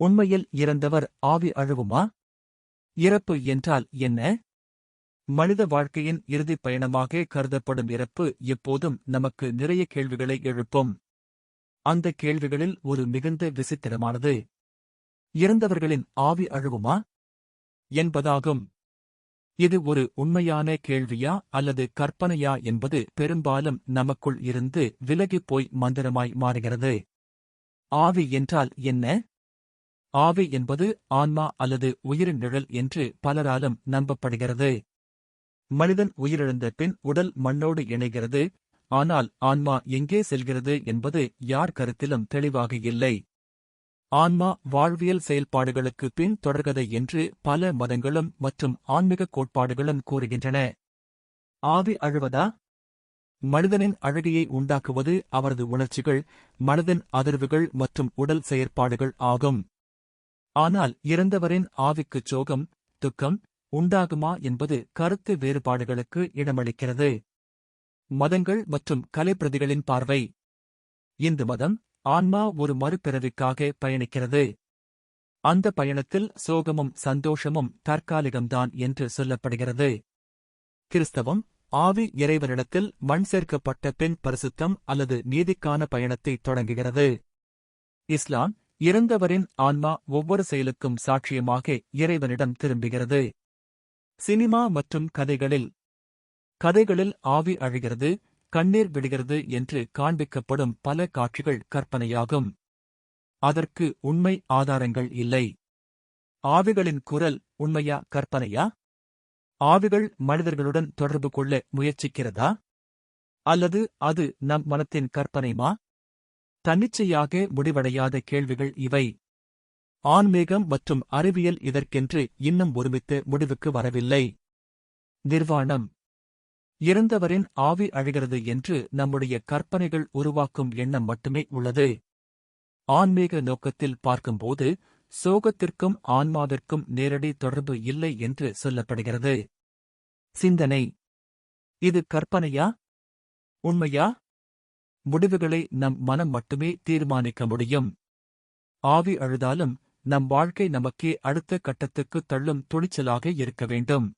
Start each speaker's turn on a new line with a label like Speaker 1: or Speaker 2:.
Speaker 1: உண்மையில் இறந்தவர் ஆவி அழுவுமா? இறப்பு என்றால் என்ன? மனித வாழ்க்கையின் இறுதிப் பயணமாக கருதப்படும் இறப்பு எப்போதும் நமக்கு நிறைய கேள்விகளை எழுப்பும். அந்த கேள்விகளில் ஒரு மிகுந்த விசித்திரமானது. இறந்தவர்களின் ஆவி அழுவுமா? என்பதாகும். இது ஒரு உண்மையான கேள்வியா அல்லது கற்பனையா என்பது பெரும்பாலும் நமக்குள் இருந்து விலகிப் போய் மந்திரமாய் மாறுகிறது. ஆவி என்றால் என்ன? ஆவி என்பது ஆன்மா அல்லது உயிரின் நிழல் என்று பலராலும் நம்பப்படுகிறது. மனிதன் உயிரிழந்த பின் உடல் மண்ணோடு இணைகிறது. ஆனால் ஆன்மா எங்கே செல்கிறது என்பது யார் கருத்திலும் தெளிவாக இல்லை. ஆன்மா வாழ்வியல் செயல்பாடுகளுக்கு பின் தொடர்கதை என்று பல மதங்களும் மற்றும் ஆன்மீக கோட்பாடுகளும் கூறுகின்றன. ஆவி அழுவதா? மனிதனின் அழகியை உண்டாக்குவது அவரது உணர்ச்சிகள் மனதின் அதிர்வுகள் மற்றும் உடல் செயற்பாடுகள் ஆகும். ஆனால் இறந்தவரின் ஆவிக்குச் சோகம் துக்கம் உண்டாகுமா என்பது கருத்து வேறுபாடுகளுக்கு இடமளிக்கிறது. மதங்கள் மற்றும் கலைப்பிரதிகளின் பார்வை. இந்து மதம் ஆன்மா ஒரு மறுபிறவிக்காக பயணிக்கிறது. அந்த பயணத்தில் சோகமும் சந்தோஷமும் தற்காலிகம்தான் என்று சொல்லப்படுகிறது. கிறிஸ்தவம் ஆவி இறைவனிடத்தில் மண் சேர்க்கப்பட்ட பின் பரிசுத்தம் அல்லது நீதிக்கான பயணத்தை தொடங்குகிறது. இஸ்லாம் இறந்தவரின் ஆன்மா ஒவ்வொரு செயலுக்கும் சாட்சியமாக இறைவனிடம் திரும்புகிறது. சினிமா மற்றும் கதைகளில் கதைகளில் ஆவி அழுகிறது கண்ணீர் விடுகிறது என்று காண்பிக்கப்படும் பல காட்சிகள் கற்பனையாகும். அதற்கு உண்மை ஆதாரங்கள் இல்லை. ஆவிகளின் குரல் உண்மையா கற்பனையா? ஆவிகள் மனிதர்களுடன் தொடர்பு கொள்ள முயற்சிக்கிறதா? அல்லது அது நம் மனத்தின் கற்பனைமா தன்னிச்சையாக முடிவடையாத கேள்விகள் இவை. ஆன்மீகம் மற்றும் அறிவியல் இதற்கென்று இன்னும் ஒருமித்து முடிவுக்கு வரவில்லை. நிர்வாணம். இறந்தவரின் ஆவி அழுகிறது என்று நம்முடைய கற்பனைகள் உருவாக்கும் எண்ணம் மட்டுமே உள்ளது. ஆன்மீக நோக்கத்தில் பார்க்கும்போது சோகத்திற்கும் ஆன்மாவிற்கும் நேரடி தொடர்பு இல்லை என்று சொல்லப்படுகிறது. சிந்தனை. இது கற்பனையா? உண்மையா? முடிவுகளை நம் மனம் மட்டுமே தீர்மானிக்க முடியும். ஆவி அழுதாலும் நம் வாழ்க்கை நமக்கே அடுத்த கட்டத்துக்கு தள்ளும் துணிச்சலாக இருக்க வேண்டும்.